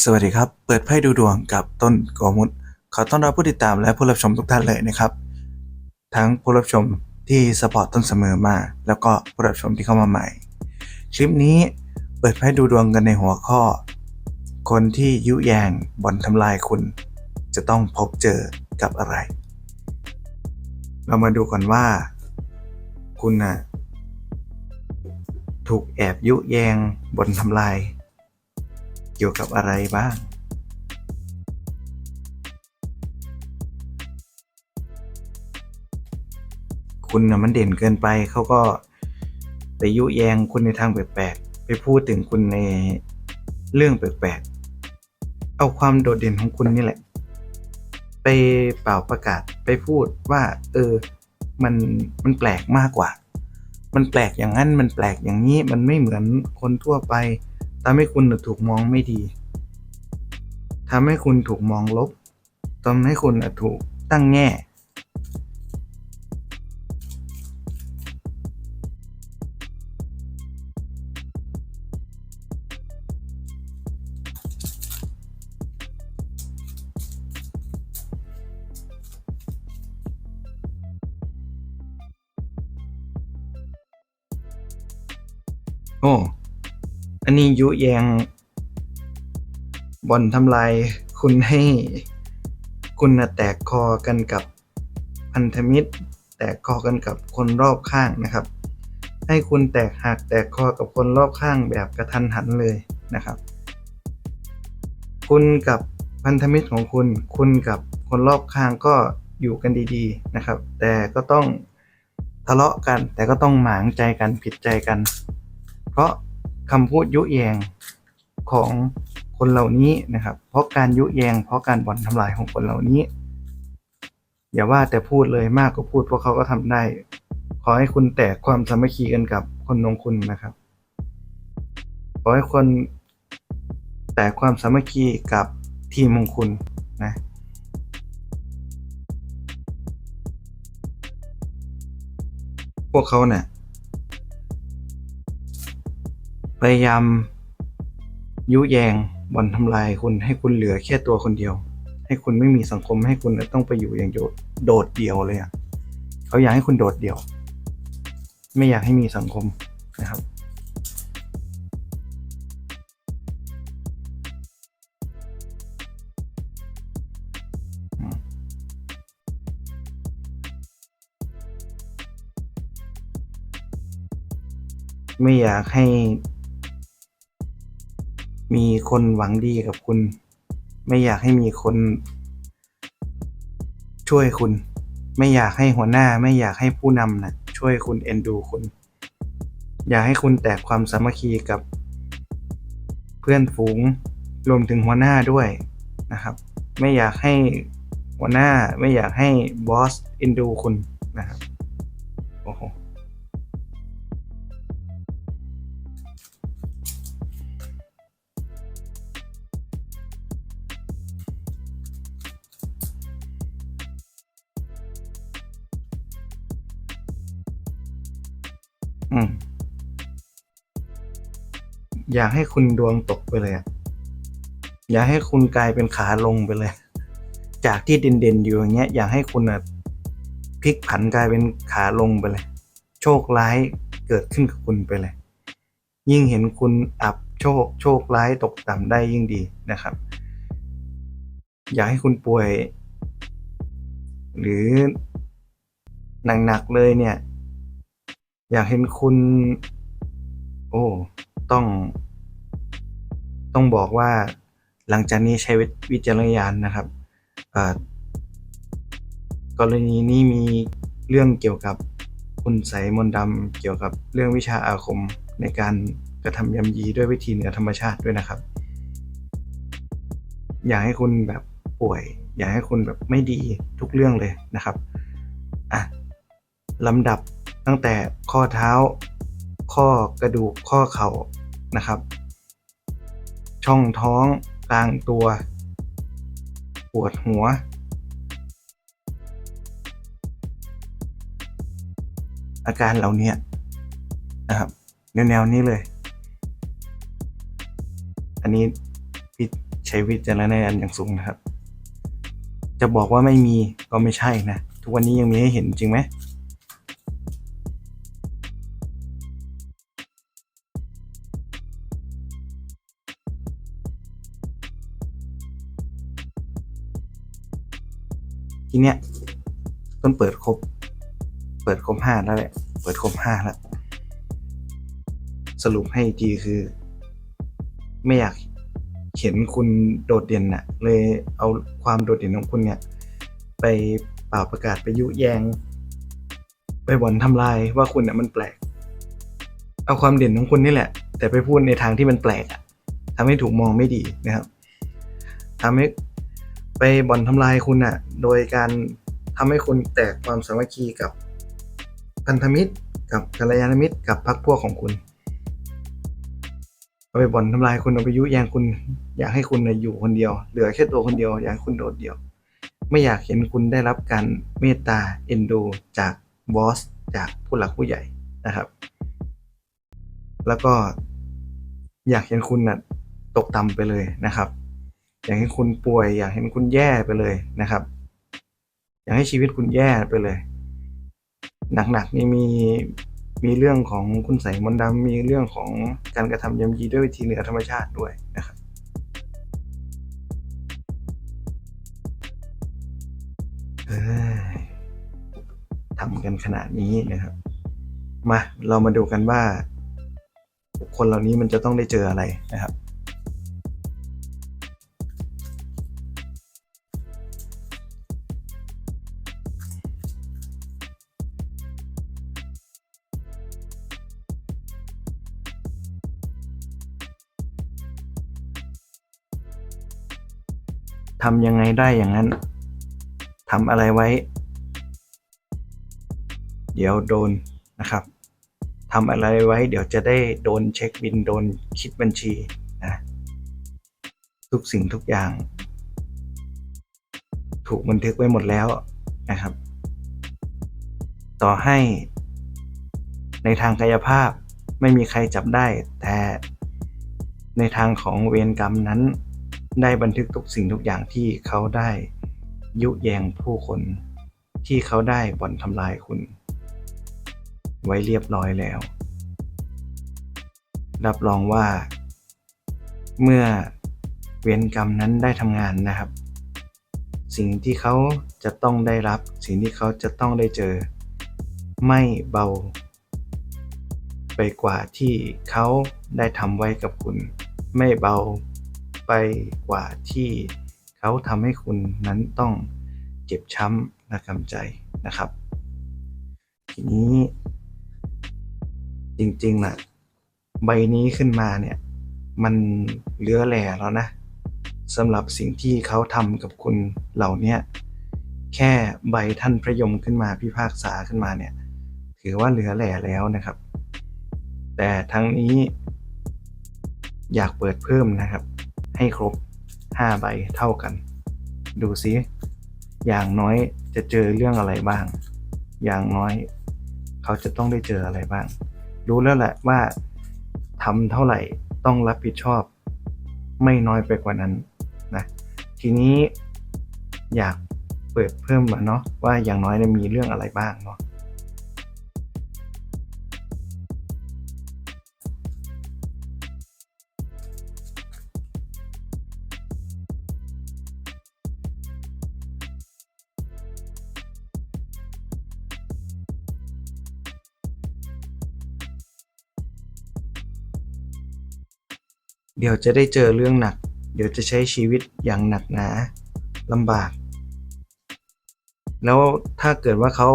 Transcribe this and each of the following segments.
สวัสดีครับ เปิดไพ่ดูดวงกับต้นโกมุตขอต้อนรับผู้ติดตามและผู้รับชมทุกท่านเลยนะครับ ทั้งผู้รับชมที่สปอร์ตต้นเสมอมา แล้วก็ผู้รับชมที่เข้ามาใหม่ คลิปนี้เปิดไพ่ดูดวงกันในหัวข้อ คนที่ยุแยงบ่อนทำลายคุณ จะต้องพบเจอกับอะไร เรามาดูก่อนว่า คุณน่ะถูกแอบยุแยงบ่อนทำลาย กี่ยวกับอะไรบ้างคุณนะมันเด่นเกินไปเขาก็ไปยุแยงคุณในทางแปลกๆไปพูดถึงคุณในเรื่องแปลกๆเอาความโดดเด่นของคุณนี่แหละ ไปเป่าประกาศไปพูดว่า เออ มันมันแปลกมากกว่า มันแปลกอย่างนั้นมันแปลกอย่างนี้มันไม่เหมือนคนทั่วไป ทำให้คุณถูกมองไม่ดีทำให้คุณถูกมองลบทำให้คุณถูกตั้งแง่ โอ้ อันนี้ยุแยงบ่อนทำลายคุณให้คุณแตกคอกันกับพันธมิตร แตกคอกันกับคนรอบข้างนะครับ ให้คุณแตกหักแตกคอกับคนรอบข้างแบบกระทันหันเลยนะครับ คุณกับพันธมิตรของคุณ คุณกับคนรอบข้างก็อยู่กันดีๆนะครับ แต่ก็ต้องทะเลาะกันแต่ก็ต้องหมางใจกันผิดใจกัน เพราะ คำพูดยุแยงของคนเหล่านี้นะครับ เพราะการยุแยง เพราะการบ่อนทำลายของคนเหล่านี้ อย่าว่าแต่พูดเลยมากกว่าพูดพวกเขาก็ทำได้ ขอให้คุณแตกความสามัคคีกันกับคนของคุณนะครับ ขอให้คนแตกความสามัคคีกับทีมของคุณนะพวกเขาเนี่ย พยายาม ยุแยงบ่อนทำลายคุณให้คุณเหลือแค่ตัวคนเดียว ให้คุณไม่มีสังคมให้คุณต้องไปอยู่อย่างโดดโดดเดี่ยวเลยอะเขาอยากให้คุณโดดเดี่ยว ไม่อยากให้มีสังคมนะครับไม่อยากให้ มีคนหวังดีกับคุณ ไม่อยากให้มีคน ช่วยคุณ ไม่อยากให้หัวหน้าไม่อยากให้ผู้นำนะช่วยคุณเอ็นดูคุณ อยากให้คุณแตกความสามัคคีกับ เพื่อนฝูงรวมถึงหัวหน้าด้วยนะครับ ไม่อยากให้หัวหน้าไม่อยากให้บอสเอ็นดูคุณนะครับโอ้โห อยากให้คุณดวงตกไปเลยอะอยากให้คุณกลายเป็นขาลงไปเลย จากที่เด่นๆอยู่อย่างเงี้ย อยากให้คุณอะพลิกผันกลายเป็นขาลงไปเลย โชคร้ายเกิดขึ้นกับคุณไปเลย ยิ่งเห็นคุณอับโชค โชคร้ายตกต่ำได้ยิ่งดีนะครับ อยากให้คุณป่วย หรือหนักๆเลยเนี่ย อยากเห็นคุณ โอ้ ต้อง ต้องบอกว่าหลังจากนี้ใช้วิจารณญาณนะครับกรณีนี้มีเรื่องเกี่ยวกับคุณใสมนดำเกี่ยวกับเรื่องวิชาอาคมในการกระทำยำยีด้วยวิธีเหนือธรรมชาติด้วยนะครับ อยากให้คุณแบบป่วย อยากให้คุณแบบไม่ดีทุกเรื่องเลยนะครับอะลำดับตั้งแต่ข้อเท้า ข้อกระดูกข้อเข่า นะครับ ช่องท้องกลางตัว ปวดหัว อาการเหล่านี้นะครับแนวๆนี้เลย อันนี้พิใช้วิจารณญาณอย่างสูงนะครับ จะบอกว่าไม่มีก็ไม่ใช่นะ ทุกวันนี้ยังมีให้เห็นจริงไหม ทีเนี้ยต้นเปิดครบ เปิดครบห้าแล้วแหละ เปิดครบห้าแล้ว สรุปให้ทีคือ ไม่อยากเห็นคุณโดดเด่นน่ะ เลยเอาความโดดเด่นของคุณเนี่ย ไปเป่าประกาศไปยุแยง ไปบ่นทำลายว่าคุณเนี่ยมันแปลก เอาความเด่นของคุณนี่แหละ แต่ไปพูดในทางที่มันแปลกอะทำให้ถูกมองไม่ดีนะครับทำให้ ไปบ่อนทำลายคุณอะโดยการทำให้คุณแตกความสามัคคีกับพันธมิตร กับกัลยาณมิตร กับพรรคพวกของคุณเอาไปบ่อนทำลายคุณเอาไปยุแยงคุณ อยากให้คุณนะอยู่คนเดียว เหลือแค่ตัวคนเดียว อยากให้คุณโดดเดี่ยว ไม่อยากเห็นคุณได้รับการเมตตาเอ็นดูจากบอสจากผู้หลักผู้ใหญ่นะครับ แล้วก็อยากเห็นคุณน่ะตกต่ำไปเลยนะครับ อยากให้คุณป่วย อยากเห็นคุณแย่ไปเลยนะครับ อยากให้ชีวิตคุณแย่ไปเลย หนักๆนี่มีมีเรื่องของคุณใส่มนต์ดำมีเรื่องของการกระทำยำยีด้วยวิธีเหนือธรรมชาติด้วยนะครับเอ้ยทำกันขนาดนี้นะครับ มาเรามาดูกันว่า คนเหล่านี้มันจะต้องได้เจออะไรนะครับ ทำยังไงได้อย่างนั้นทำอะไรไว้ เดี๋ยวโดนนะครับทำอะไรไว้ เดี๋ยวจะได้โดนเช็คบินโดนคิดบัญชีนะทุกสิ่งทุกอย่าง ถูกบันทึกไว้หมดแล้วนะครับ ต่อให้ในทางกายภาพไม่มีใครจับได้ แต่ในทางของเวรกรรมนั้น ได้บันทึกทุกสิ่งทุกอย่างที่เขาได้ยุแยงผู้คน ที่เขาได้บ่อนทำลายคุณ ไว้เรียบร้อยแล้ว รับรองว่า เมื่อเวรกรรมนั้นได้ทำงานนะครับ สิ่งที่เขาจะต้องได้รับ สิ่งที่เขาจะต้องได้เจอ ไม่เบา ไปกว่าที่เขาได้ทำไว้กับคุณ ไม่เบา ไปกว่าที่เขาทำให้คุณนั้นต้องเจ็บช้ำและกำใจนะครับ ทีนี้ จริงๆนะใบนี้ขึ้นมาเนี่ย มันเหลือแหล่แล้วนะสำหรับสิ่งที่เขาทำกับคุณเหล่านี้แค่ใบท่านพระยมขึ้นมาพิพากษาขึ้นมาเนี่ย ถือว่าเหลือแหล่แล้วนะครับ แต่ทั้งนี้อยากเปิดเพิ่มนะครับ ให้ครบ 5 ใบเท่ากัน ดูซิอย่างน้อยจะเจอเรื่องอะไรบ้าง อย่างน้อย เขาจะต้องได้เจออะไรบ้าง รู้แล้วแหละว่าทำเท่าไหร่ต้องรับผิดชอบ ไม่น้อยไปกว่านั้นนะทีนี้อยากเปิดเพิ่มมาเนาะว่าอย่างน้อยเนี่ยมีเรื่องอะไรบ้างเนาะ เดี๋ยวจะได้เจอเรื่องหนัก เดี๋ยวจะใช้ชีวิตอย่างหนักหนาลำบาก แล้วถ้าเกิดว่าเขา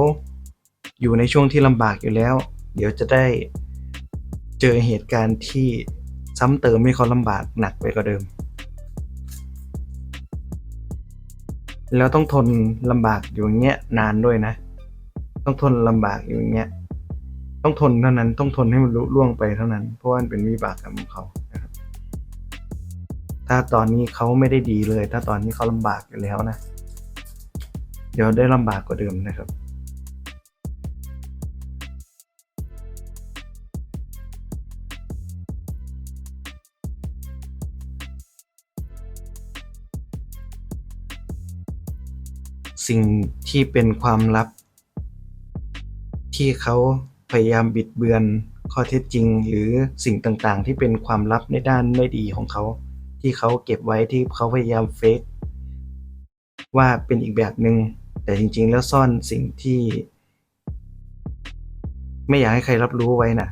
อยู่ในช่วงที่ลำบากอยู่แล้ว เดี๋ยวจะได้เจอเหตุการณ์ที่ซ้ำเติมให้เขาลำบากหนักไปกว่าเดิม แล้วต้องทนลำบากอยู่อย่างเงี้ยนานด้วยนะ ต้องทนลำบากอยู่อย่างเงี้ย ต้องทนเท่านั้น ต้องทนให้มันลุล่วงไปเท่านั้น เพราะว่ามันเป็นวิบากกรรมของเขา ถ้าตอนนี้เขาไม่ได้ดีเลย ถ้าตอนนี้เขาลำบากอยู่แล้วนะ เดี๋ยวได้ลำบากกว่าเดิมนะครับสิ่งที่เป็นความลับ ที่เขาพยายามบิดเบือนข้อเท็จจริง หรือสิ่งต่างๆ ที่เป็นความลับในด้านไม่ดีของเขา ที่เขาเก็บไว้ที่เขาพยายามเฟกว่าเป็นอีกแบบหนึง่งแต่จริง ๆ แล้วซ่อนสิ่งที่ ไม่อยากให้ใครรับรู้ไว้นะ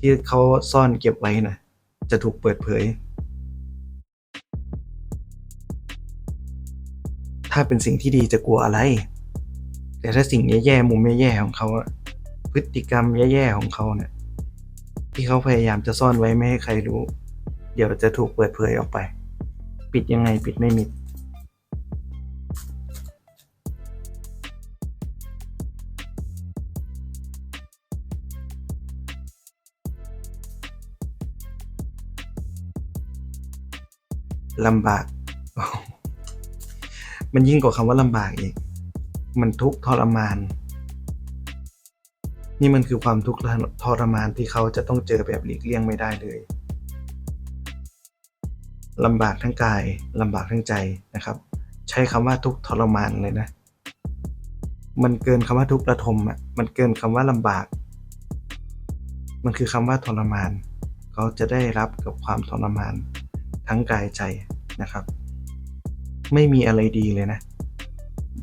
ที่เขาซ่อนเก็บไว้นะจะถูกเปิดเผย ถ้าเป็นสิ่งที่ดีจะกลัวอะไร แต่ถ้าสิ่งแย่ๆมุมแย่ๆของเขาพฤติกรรมแย่ๆของเขาเนี่ยที่เขาพยายามจะซ่อนไว้ไม่ให้ใครรู้ เดี๋ยวจะถูกเปิดเผยออกไป ปิดยังไงปิดไม่มิด ลำบาก มันยิ่งกว่าคำว่าลำบากอีก มันทุกข์ทรมาน นี่มันคือความทุกข์ทรมานที่เขาจะต้องเจอแบบหลีกเลี่ยงไม่ได้เลย ลำบากทั้งกายลำบากทั้งใจนะครับ ใช้คำว่าทุกทรมานเลยนะ มันเกินคำว่าทุกข์ระทมอะมันเกินคำว่าลำบาก มันคือคำว่าทรมาน เขาจะได้รับกับความทรมานทั้งกายใจนะครับ ไม่มีอะไรดีเลยนะ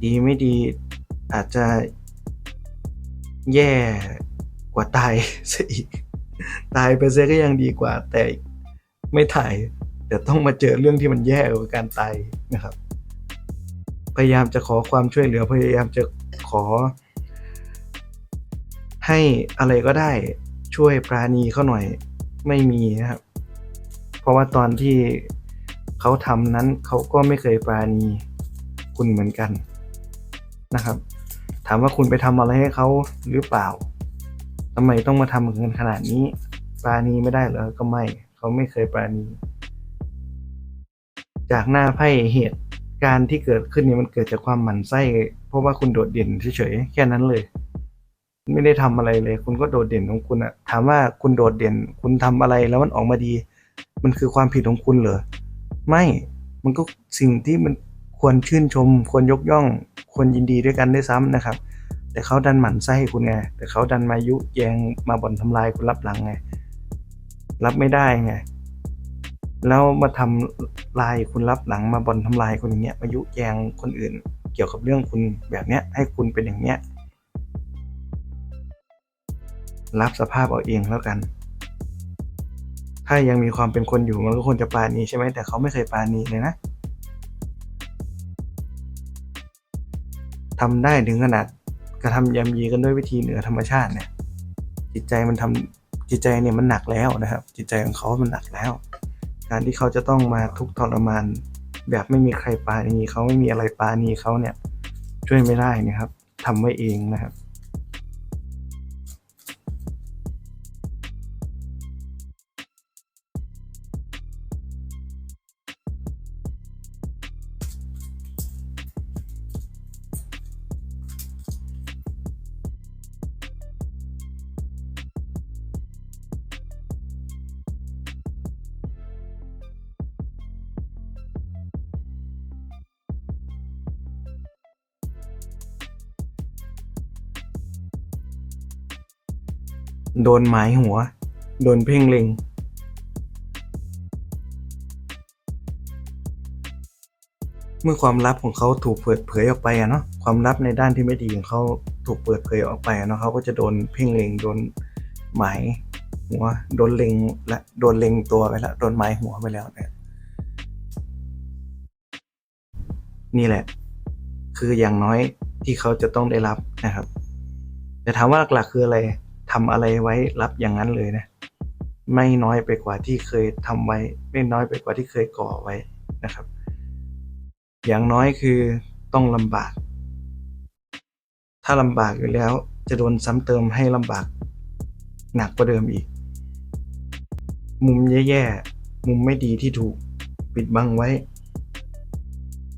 ดีไม่ดีอาจจะแย่กว่าตายซะอีก ตายไปเสียก็ยังดีกว่าแต่ไม่ถ่าย แต่ต้องมาเจอเรื่องที่มันแย่กว่าการตายนะครับ พยายามจะขอความช่วยเหลือพยายามจะขอ ให้อะไรก็ได้ช่วยปราณีเขาหน่อยไม่มีนะครับ เพราะว่าตอนที่เขาทำนั้นเขาก็ไม่เคยปราณีคุณเหมือนกันนะครับ ถามว่าคุณไปทำอะไรให้เขาหรือเปล่าทำไมต้องมาทำกันขนาดนี้ ปราณีไม่ได้เหรอก็ไม่ เขาไม่เคยปราณี จากหน้าไพ่เหตุการณ์ที่เกิดขึ้นเนี่ยมันเกิดจากความหมั่นไส้ เพราะว่าคุณโดดเด่นเฉยๆแค่นั้นเลย ไม่ได้ทำอะไรเลย คุณก็โดดเด่นของคุณอะถามว่าคุณโดดเด่น คุณทำอะไรแล้วมันออกมาดี มันคือความผิดของคุณเหรอไม่มันก็สิ่งที่มันควรชื่นชม ควรยกย่อง ควรยินดีด้วยกันด้วยซ้ำนะครับ แต่เขาดันหมั่นไส้คุณไง แต่เขาดันมายุแยงมาบ่นทำลายคุณรับหลังไง รับไม่ได้ไง แล้วมาทำลายคุณรับหลังมาบอนทำลายคุณอย่างเงี้ยมายุแยงคนอื่น เกี่ยวกับเรื่องคุณแบบเนี้ยให้คุณเป็นอย่างเนี้ยรับสภาพเอาเองแล้วกัน ถ้ายังมีความเป็นคนอยู่มันก็ควรจะปาณีใช่ไหมแต่เขาไม่เคยปาณีเลยนะทำได้ถึงขนาดกระทำยำยีกันด้วยวิธีเหนือธรรมชาติเนี่ย จิตใจมันทำจิตใจเนี่ยมันหนักแล้วนะครับ จิตใจของเขามันหนักแล้ว การที่เขาจะต้องมาทุกทรมาน แบบไม่มีใครปาณีเขาไม่มีอะไรปาณีเขาเนี่ยช่วยไม่ได้นะครับทำไว้เองนะครับ โดนหมายหัว โดนเพ่งเล็งเมื่อความลับของเขาถูกเปิดเผยออกไปอะเนาะความลับในด้านที่ไม่ดีของเขาถูกเปิดเผยออกไปเนาะเขาก็จะโดนเพ่งเล็งโดนหมายหัวโดนเล็งและโดนเล็งตัวไปแล้วโดนหมายหัวไปแล้วเนี่ยนี่แหละ คืออย่างน้อยที่เขาจะต้องได้รับนะครับ แต่ถามว่าหลักๆคืออะไร ทำอะไรไว้รับอย่างนั้นเลยนะ ไม่น้อยไปกว่าที่เคยทำไว้ ไม่น้อยไปกว่าที่เคยก่อไว้นะครับ อย่างน้อยคือต้องลำบาก ถ้าลำบากอยู่แล้วจะโดนซ้ำเติมให้ลำบาก หนักกว่าเดิมอีก มุมแย่ๆ มุมไม่ดีที่ถูกปิดบังไว้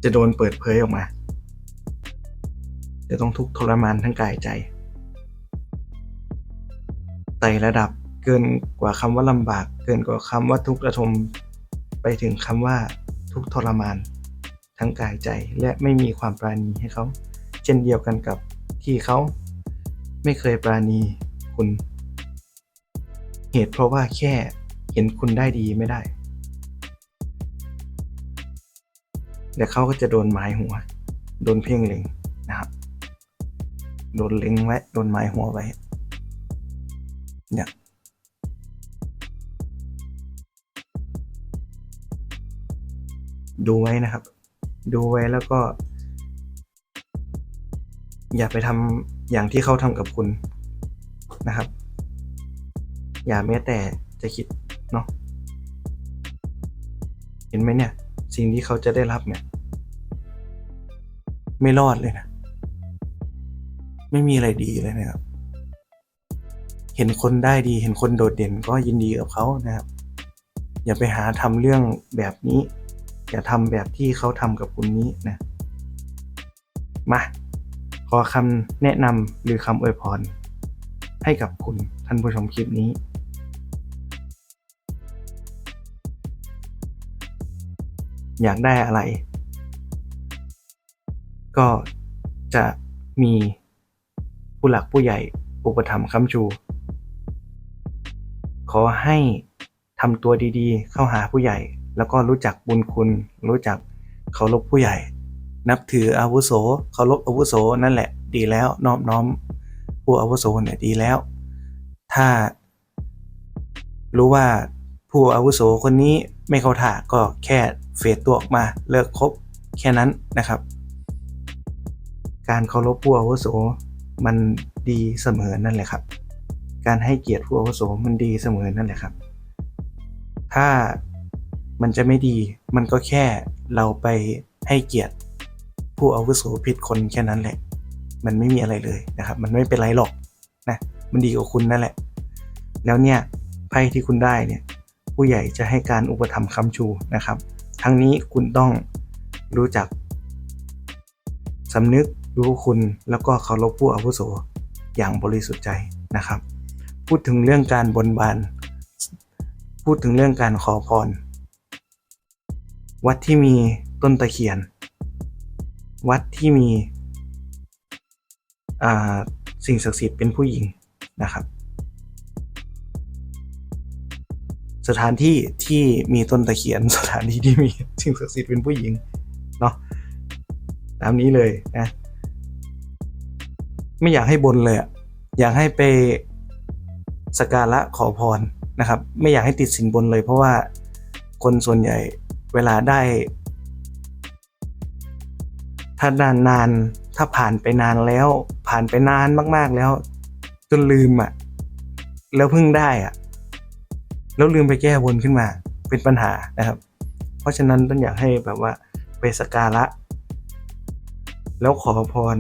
จะโดนเปิดเผยออกมา จะต้องทุกข์ทรมานทั้งกายใจ ไต่ระดับเกินกว่าคำว่าลำบาก เกินกว่าคำว่าทุกข์ระทม ไปถึงคำว่าทุกข์ทรมาน ทั้งกายใจและไม่มีความปราณีให้เขา เช่นเดียวกันกับที่เขา ไม่เคยปราณีคุณ เหตุเพราะว่าแค่เห็นคุณได้ดีไม่ได้และเขาก็จะโดนหมายหัว โดนเพ่งเล็งนะครับ โดนเล็งไว้ โดนหมายหัวไว้ เนี่ยดูไว้นะครับ ดูไว้แล้วก็ อย่าไปทำอย่างที่เขาทำกับคุณนะครับ อย่าแม้แต่จะคิดเนาะเห็นไหมเนี่ย สิ่งที่เขาจะได้รับเนี่ย ไม่รอดเลยนะ ไม่มีอะไรดีเลยนะครับ เห็นคนได้ดี เห็นคนโดดเด่นก็ยินดีกับเขานะครับ อย่าไปหาทำเรื่องแบบนี้ อย่าทำแบบที่เขาทำกับคุณนี้นะมาขอคำแนะนำหรือคำอวยพร ให้กับคุณท่านผู้ชมคลิปนี้อยากได้อะไร ก็จะมีผู้หลักผู้ใหญ่อุปถัมภ์ค้ำชู ขอให้ทำตัวดีๆ เข้าหาผู้ใหญ่ แล้วก็รู้จักบุญคุณ รู้จักเคารพผู้ใหญ่ นับถืออาวุโสเคารพอาวุโสนั่นแหละดีแล้วนอบน้อมผู้อาวุโสเนี่ยดีแล้ว ถ้า รู้ว่าผู้อาวุโสคนนี้ไม่เข้าท่าก็แค่เฟดตัวออกมาเลิกคบแค่นั้นนะครับ การเคารพผู้อาวุโสมันดีเสมอนั่นแหละครับ การให้เกียรติผู้อาวุโสมันดีเสมอนั่นแหละครับ ถ้ามันจะไม่ดีมันก็แค่เราไปให้เกียรติผู้อาวุโสผิดคนแค่นั้นแหละ มันไม่มีอะไรเลยนะครับ มันไม่เป็นไรหรอกนะมันดีกว่าคุณนั่นแหละ แล้วเนี่ยไพ่ที่คุณได้เนี่ยผู้ใหญ่จะให้การอุปถัมภ์คำชูนะครับ ทั้งนี้คุณต้องรู้จักสำนึกรู้คุณแล้วก็เคารพผู้อาวุโสอย่างบริสุทธิ์ใจนะครับ พูดถึงเรื่องการบนบาน พูดถึงเรื่องการขอพร วัดที่มีต้นตะเคียน วัดที่มีอ่าสิ่งศักดิ์สิทธิ์เป็นผู้หญิงนะครับ สถานที่ที่มีต้นตะเคียน สถานที่ที่มีสิ่งศักดิ์สิทธิ์เป็นผู้หญิงเนาะตามนี้เลยนะ ไม่อยากให้บนเลยอะอยากให้ไป สการะขอพรนะครับ ไม่อยากให้ติดสินบนเลย เพราะว่าคนส่วนใหญ่เวลาได้ ถ้านานนานถ้าผ่านไปนานแล้ว ผ่านไปนานมาก ๆแล้ว จนลืมอะแล้วเพิ่งได้อะแล้วลืมไปแก้บนขึ้นมา เป็นปัญหานะครับ เพราะฉะนั้นต้องอยากให้แบบว่าไปสการะแล้วขอพร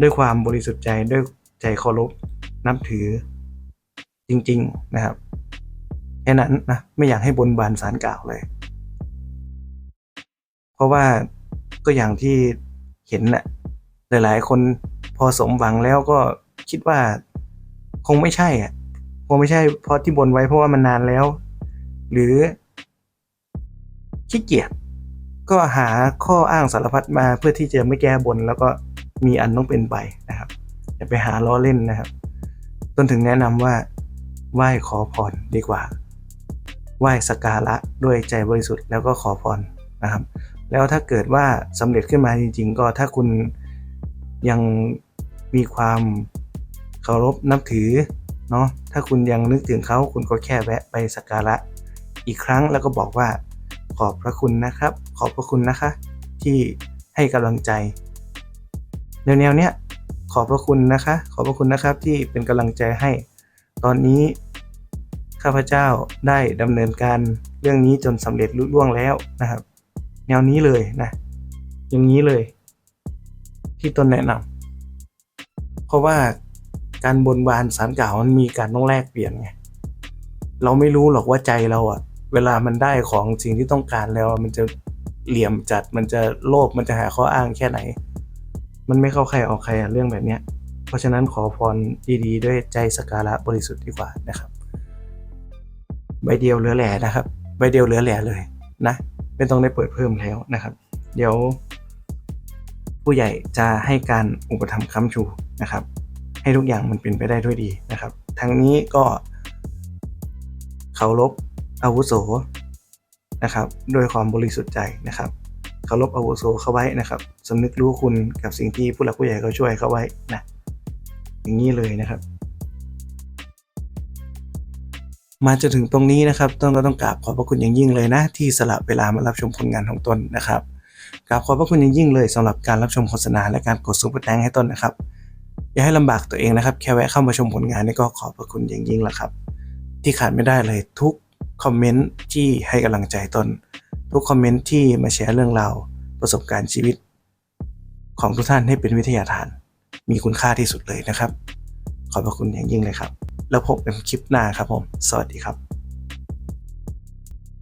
ด้วยความบริสุทธิ์ใจด้วยใจเคารพนับถือ จริง ๆ นะครับแค่นั้นนะไม่อยากให้บนบานสารกล่าวเลย เพราะว่าก็อย่างที่เห็นน่ะหลาย ๆ คนพอสมหวังแล้วก็คิดว่าคงไม่ใช่อะคงไม่ใช่เพราะที่บนไว้เพราะว่ามันนานแล้ว หรือขี้เกียจก็หาข้ออ้างสารพัดมาเพื่อที่จะไม่แก้บน แล้วก็มีอันต้องเป็นไปนะครับอย่าไปหาล้อเล่นนะครับต้นถึงแนะนำว่า ไหว้ขอพรดีกว่า ไหว้สักการะด้วยใจบริสุทธิ์แล้วก็ขอพรนะครับ แล้วถ้าเกิดว่าสำเร็จขึ้นมาจริง ๆ ก็ถ้าคุณยังมีความเคารพนับถือเนาะถ้าคุณยังนึกถึงเขาคุณก็แค่แวะไปสักการะอีกครั้งแล้วก็บอกว่าขอบพระคุณนะครับ ขอบพระคุณนะคะ ที่ให้กำลังใจแนวๆเนี้ยขอบพระคุณนะคะ ขอบพระคุณนะครับที่เป็นกำลังใจให้ ตอนนี้ ข้าพเจ้าได้ดำเนินการเรื่องนี้จนสำเร็จลุล่วงแล้วนะครับ แนวนี้เลยนะ อย่างนี้เลย ที่ต้นแนะนำเพราะว่าการบนบานสารกล่าวมันมีการต้องแลกเปลี่ยนไงเราไม่รู้หรอกว่าใจเราอะเวลามันได้ของสิ่งที่ต้องการแล้ว มันจะเหลี่ยมจัดมันจะโลภมันจะหาข้ออ้างแค่ไหน มันไม่เข้าใครออกใครอะเรื่องแบบเนี้ย เพราะฉะนั้นขอพรดีๆ ด้วยใจสการะบริสุทธิ์ดีกว่านะครับ ใบเดียวเหลือแหล่นะครับ ใบเดียวเหลือแหล่เลยนะไม่ต้องได้เปิดเพิ่มแล้วนะครับ เดี๋ยว ผู้ใหญ่จะให้การอุปถัมภ์ค้ำชูนะครับ ให้ทุกอย่างมันเป็นไปได้ด้วยดีนะครับ ทั้งนี้ก็เคารพอาวุโสนะครับด้วยความบริสุทธิ์ใจนะครับเคารพอาวุโสเข้าไว้นะครับสำนึกรู้คุณกับสิ่งที่ผู้หลักผู้ใหญ่เขาช่วยเขาไว้นะ อย่างนี้เลยนะครับ มาจนถึงตรงนี้นะครับต้องก็ต้องกราบขอบพระคุณอย่างยิ่งเลยนะ ที่สละเวลามารับชมผลงานของตนนะครับกราบขอบพระคุณอย่างยิ่งเลยสำหรับการรับชมโฆษณาและการกดซุปเปอร์แตงให้ตนนะครับ อย่าให้ลำบากตัวเองนะครับ แค่แวะเข้ามาชมผลงานนี่ก็ขอบพระคุณอย่างยิ่งแล้วครับ ที่ขาดไม่ได้เลยทุกคอมเมนต์ที่ให้กำลังใจตนทุกคอมเมนต์ที่มาแชร์เรื่องราวประสบการณ์ชีวิต ของทุกท่านให้เป็นวิทยาทาน มีคุณค่าที่สุดเลยนะครับ ขอบพระคุณอย่างยิ่งเลยครับ แล้วพบกันคลิปหน้าครับผม สวัสดีครับ